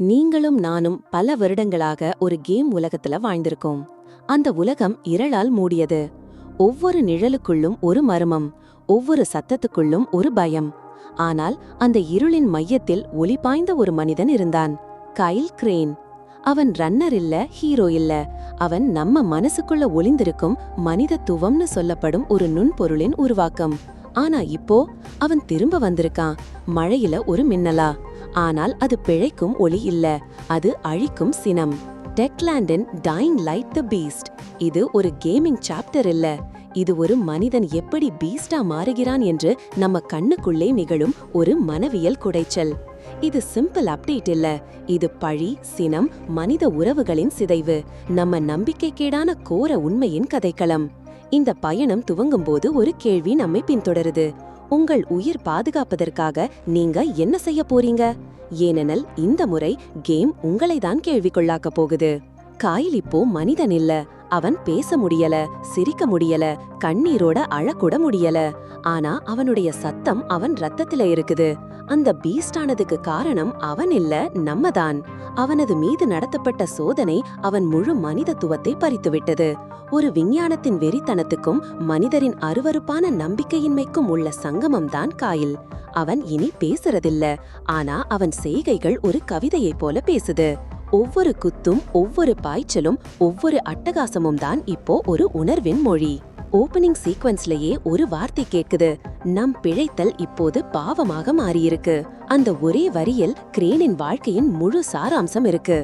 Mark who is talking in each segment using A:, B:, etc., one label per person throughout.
A: நீங்களும் நானும் பல வருடங்களாக ஒரு கேம் உலகத்துல வாழ்ந்திருக்கோம். அந்த உலகம் இருளால் மூடியது. ஒவ்வொரு நிழலுக்குள்ளும் ஒரு மர்மம் ஒவ்வொரு சத்தத்துக்குள்ளும் ஒரு பயம். ஆனால் அந்த இருளின் மையத்தில் ஒளி பாய்ந்த ஒரு மனிதன் இருந்தான் கைல் கிரேன். அவன் ரன்னர் இல்ல ஹீரோ இல்ல. அவன் நம்ம மனசுக்குள்ள ஒளிந்திருக்கும் மனிதத்துவம்னு சொல்லப்படும் ஒரு நுண்பொருளின் உருவாக்கம். ஆனா இப்போ அவன் திரும்ப வந்திருக்கான் மழையில ஒரு மின்னலா. ஆனால் அது பிழைக்கும் ஒளி இல்ல. அது அழிக்கும் சினம். டெக்லாண்டின் டைங் லைட் த பீஸ்ட் இது ஒரு கேமிங் சாப்டர் இல்ல. இது ஒரு மனிதன் எப்படி பீஸ்டா மாறுகிறான் என்று நம்ம கண்ணுக்குள்ளே நிகழும் ஒரு மனவியல் குடைச்சல். இது சிம்பிள் அப்டேட் இல்ல. இது பழி சினம் மனித உறவுகளின் சிதைவு. நம்ம நம்பிக்கைக்கேடான கோர உண்மையின் கதைக்களம். இந்த பயணம் துவங்கும் போது ஒரு கேள்வி நம்மை பின்தொடருது. உங்கள் உயிர் பாதுகாப்பதற்காக நீங்க என்ன செய்ய போறீங்க? ஏனெனில் இந்த முறை கேம் உங்களை தான் கேள்விக்குள்ளாக்க போகுது. காயில் இப்போ மனிதன் இல்ல. அவன் பேச முடியல சிரிக்க முடியல கண்ணீரோட அழக்கூட முடியல. ஆனா அவனுடைய சத்தம் அவன் ரத்தத்துல இருக்குது. அந்த பீஸ்டானதுக்கு காரணம் அவன் இல்ல நம்ம தான் அவனது மீது நடத்தப்பட்ட சோதனை அவன் முழு மனிதத்துவத்தை பறித்துவிட்டது. ஒரு விஞ்ஞானத்தின் வெறித்தனத்துக்கும் மனிதரின் அருவருப்பான நம்பிக்கையின்மைக்கும் உள்ள சங்கமம்தான் காயில். அவன் இனி பேசுறதில்ல. ஆனா அவன் செய்கைகள் ஒரு கவிதையைப் போல பேசுது. ஒவ்வொரு குத்தும் ஒவ்வொரு பாய்ச்சலும் ஒவ்வொரு அட்டகாசமும் தான் இப்போ ஒரு உணர்வின் மொழி. ஓபனிங் சீக்வன்ஸ்லயே ஒரு வார்த்தை கேட்குது. நம் பிழைத்தல் இப்போது பாவமாக மாறியிருக்கு. அந்த ஒரே வரியில் கிரேனின் வாழ்க்கையின் முழு சாராம்சம் இருக்கு.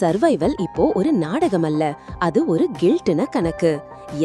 A: சர்வைவல் இப்போ ஒரு நாடகம் அல்ல அது ஒரு கில்ட்டுன கணக்கு.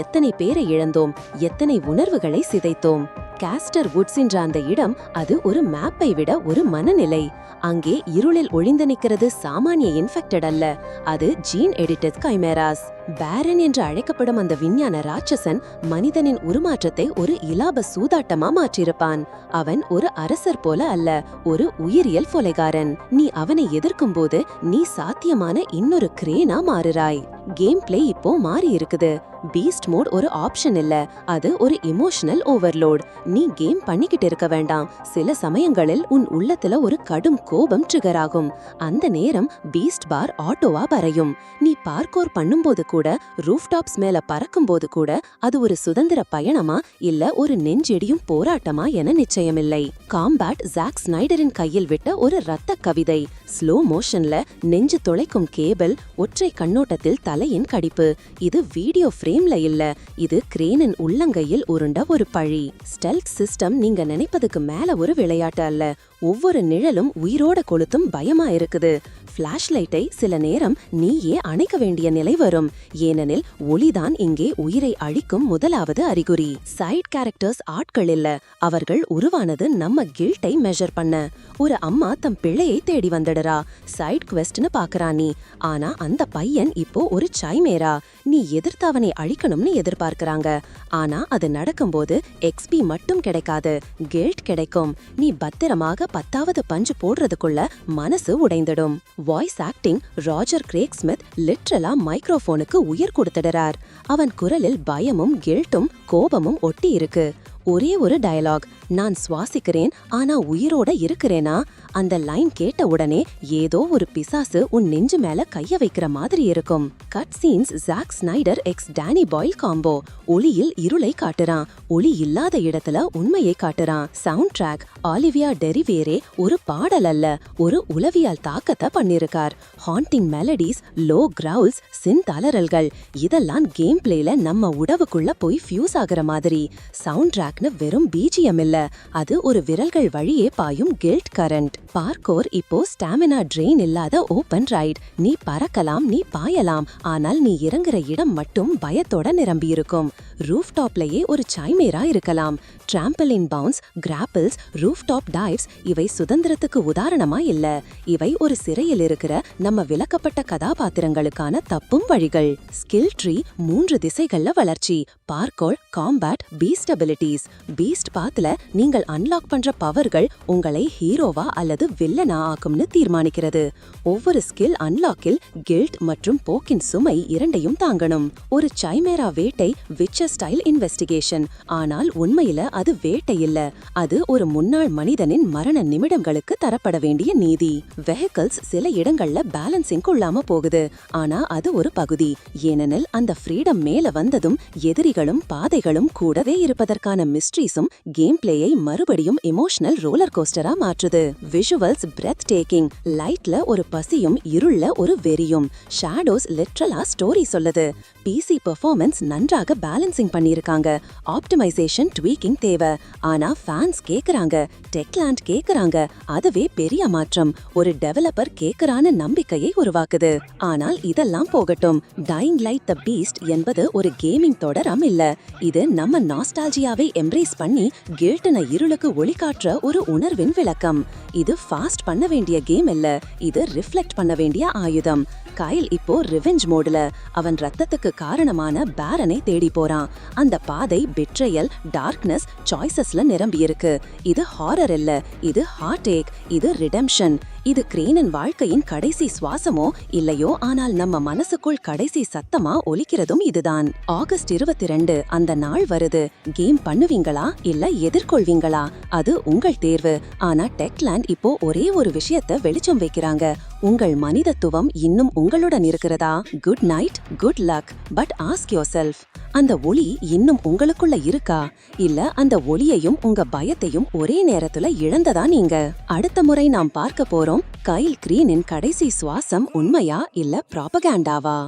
A: எத்தனை பேரை இழந்தோம் எத்தனை உணர்வுகளை சிதைத்தோம். காஸ்டர் வுட்ஸ் என்ற அந்த இடம் அது ஒரு மேப்பை விட ஒரு மனநிலை. அங்கே இருளில் ஒளிந்து நிற்கிறது சாமானிய இன்ஃபெக்டட் அல்ல அது ஜீன் எடிட்டட் கைமேராஸ். பேரன் என்று அழைக்கப்படும் அந்த விஞ்ஞான ராட்சசன் மனிதனின் உருமாற்றத்தை ஒரு இலாப சூதாட்டமா ஏமாற்றிருப்பான் அவன் ஒரு அரசர் போல அல்ல ஒரு உயிரியல் கொலைகாரன். நீ அவனை எதிர்க்கும்போது நீ சாத்தியமான இன்னொரு கிரேனா மாறுறாய் கேம் பிளே இப்போ மாறி இருக்குது. பீஸ்ட் மோட் ஒரு ஆப்ஷன் இல்ல. அது ஒரு இமோஷனல் ஓவர்லோட் நீ கேம் பண்ணிக்கிட்டு இருக்க வேண்டாம். சில சமயங்களில் உன் உள்ளத்துல ஒரு கடும் கோபம் ட்ரிகர் ஆகும். அந்த நேரம் பீஸ்ட் பார் ஆட்டோவா வரையும். நீ பார்க்கோர் பண்ணும்போது கூட ரூஃப் டாப்ஸ் மேல பறக்கும்போது கூட அது ஒரு சுதந்திர பயணமா இல்ல ஒரு நெஞ்செடியும் போராட்டமா என நிச்சயமில்லை. காம்பேட் ஜாக் ஸ்னைடரின் கையில் விட்ட ஒரு ரத்த கவிதை. ஸ்லோ மோஷன்ல நெஞ்சு தொலைக்கும் கேபிள் ஒற்றை கண்ணோட்டத்தில் தலையின் கடிப்பு. இது வீடியோ ஃப்ரேம்ல இல்ல. இது கிரேனின் உள்ளங்கையில் உருண்ட ஒரு பழி. ஸ்டெல்த் சிஸ்டம் நீங்க நினைப்பதுக்கு மேல ஒரு விளையாட்டு அல்ல. ஒவ்வொரு நிழலும் உயிரோட கொளுத்தும் பயமா இருக்குது. ஃபிளாஷ் லைட்டை சில நேரம் நீயே அணைக்க வேண்டிய நிலை வரும். ஏனெனில் ஒளிதான் இங்கே உயிரை அழிக்கும் முதலாவது அறிகுறி. சைட் கேரக்டர்ஸ் ஆட்கள் இல்ல. அவர்கள் உருவானது நம்ம கில்ட்டை மெஷர் பண்ண. ஒரு அம்மா தம் பிள்ளையை தேடி வந்துடுறா. சைட் குவெஸ்ட்னு பாக்குறா நீ. ஆனா அந்த பையன் இப்போ ஒரு சைமேரா நீ எதிர்த்து அவனை அழிக்கணும்னு எதிர்பார்க்கறாங்க. ஆனா அது நடக்கும்போது எக்ஸ்பி மட்டும் கிடைக்காது. கில்ட் கிடைக்கும். நீ பத்திரமாக பத்தாவது பஞ்சு போடுறதுக்குள்ள மனசு உடைந்துடும். Voice acting Roger Craig Smith literally மைக்ரோஃபோனுக்கு உயிர் கொடுத்துடுறார். அவன் குரலில் பயமும் கில்ட்டும் கோபமும் ஒட்டி இருக்கு. ஒரே ஒரு டயலாக் நான் சுவாசிக்கிறேன் ஆனா உயிரோட இருக்கிறேனா? அந்த லைன் கேட்ட உடனே ஏதோ ஒரு பிசாசு உன் நெஞ்சு மேல கைய வைக்கிற மாதிரி இருக்கும். Cut scenes Jack Snyder X Danny Boyle combo ஒளியில் இருளை காட்டுறான். ஒளி இல்லாத இடத்துல உண்மையை காட்டுறான். சவுண்ட் ட்ராக் ஆலிவியா டெரிவேரே ஒரு பாடல் அல்ல ஒரு உளவியல் தாக்கத்தை பண்ணிருக்கார். ஹாண்டிங் மெலடிஸ் லோ கிரவுல்ஸ் சின் தளறல்கள் இதெல்லாம் கேம் பிளேல நம்ம உடவுக்குள்ள போய் ஃபியூஸ் ஆகுற மாதிரி. சவுண்ட் ட்ராக்னு வெறும் பீஜியம் இல்ல. அது ஒரு விரல்கள் வழியே பாயும் கில்ட் கரண்ட் பார்க்கோர் இப்போ ஸ்டாமினா ட்ரெயின் இல்லாத ஓபன் ரைட் நீ பறக்கலாம் நீ பாயலாம். ஆனால் நீ இறங்குற இடம் மட்டும் பயத்தோட நிரம்பியிருக்கும் ரூஃப் டாப்லயே ஒரு சாய்மேரா இருக்கலாம். Trampoline bounce grapples rooftop dives இவை சுதந்திரத்துக்கு உதாரணமா இல்ல. இவை ஒரு சிறையில் இருக்கிற நம்ம விளக்கப்பட்ட கதாபாத்திரங்களுக்கான தப்பும் வழிகள். ஸ்கில் ட்ரீ மூன்று திசைகள்ல வளர்ச்சி. Parkour combat beast abilities abilities beast பாத்துல நீங்கள் அன்லாக் பண்ற பவர்கள் உங்களை ஹீரோவா அல்லது வில்லனா ஆக்கும்னு தீர்மானிக்கிறது. ஒவ்வொரு ஸ்கில் அன்லாக்கில் கில்ட் மற்றும் போக்கின் சுமை இரண்டையும் தாங்கணும். ஒரு சைமேரா வேட்டை விச்சர் ஸ்டைல் இன்வெஸ்டிகேஷன் ஆனால் உண்மையில அது வேட்டை இல்ல. அது ஒரு முன்னாள் மனிதனின் மரண நிமிடங்களுக்கு தரப்பட வேண்டிய நீதி. வெஹிக்கிள்ஸ் சில இடங்கள்ல பேலன்சிங் கொள்ளாம போகுது. ஆனா அது ஒரு பகுதி. ஏனெனில் அந்த ஃப்ரீடம் மேல வந்ததும் எதிரிகளும் பாதைகளும் கூடவே இருப்பதற்கான மிஸ்ட்ரீஸும் கேம் பிளேயை மறுபடியும் எமோஷனல் ரோலர் கோஸ்டரா மாற்றுது. விஷுவல்ஸ் பிரெத் டேக்கிங் லைட்ல ஒரு பசியும் இருள்ல ஒரு வெறியும். ஷேடோஸ் லிட்ரலா ஸ்டோரி சொல்லுது. பிசி பெர்ஃபார்மன்ஸ் நன்றாக பேலன்சிங் பண்ணியிருக்காங்க. ஆப்டிமைசேஷன் ட்வீக்கிங் தேவை. ஆனா ஃபேன்ஸ் கேக்குறாங்க. டெக்லாண்ட் கேக்குறாங்க. அதுவே பெரிய மாற்றம். ஒரு டெவலப்பர் கேக்குறான நம்பிக்கையை உருவாக்குது. ஆனால் இதெல்லாம் போகட்டும். டைங் லைட் த பீஸ்ட் என்பது ஒரு கேமிங் தொடரம் இல்ல. இது நம்ம நாஸ்டால்ஜியாவே எம்ப்ரேஸ் பண்ணி கில்ட்டன இருளுக்கு ஒளி ஒளிகாற்ற ஒரு உணர்வின் விளக்கம். இது ஃபாஸ்ட் பண்ண வேண்டிய கேம் இல்ல இது ரிஃப்ளெக்ட் பண்ண வேண்டிய ஆயுதம். கைல் இப்போ ரிவெஞ்ச் மோடுல அவன் ரத்தத்துக்கு காரணமான பேரனை தேடி போறான். அந்த பாதை பிட்ரையல் டார்க்னஸ் சாய்ஸஸ்ல நிரம்பி இருக்கு. இது ஹாரர் இல்ல இது ஹார்ட் ஏக் இது ரிடெம்ஷன் இது கிரேனன் வாழ்க்கையின் கடைசி சுவாசமோ இல்லையோ? ஆனால் நம்ம மனசுக்குள் கடைசி சத்தமா ஒலிக்கிறதும் இதுதான். ஆகஸ்ட் இருபத்தி ரெண்டு அந்த நாள் வருது. கேம் பண்ணுவீங்க. பண்ணுவீங்களா இல்ல எதிர்கொள்வீங்களா? அது உங்கள் தேர்வு. ஆனா டெக்லாண்ட் இப்போ ஒரே ஒரு விஷயத்த வெளிச்சம் வைக்கிறாங்க. உங்கள் மனிதத்துவம் இன்னும் உங்களுடன் இருக்கிறதா? Good night good luck but ask yourself அந்த ஒளி இன்னும் உங்களுக்குள்ள இருக்கா? இல்ல அந்த ஒளியையும் உங்க பயத்தையும் ஒரே நேரத்துல இழந்ததா நீங்க? அடுத்த முறை நாம் பார்க்க போறோம் கைல் கிரீனின் கடைசி சுவாசம் உண்மையா இல்ல ப்ராபகேண்டாவா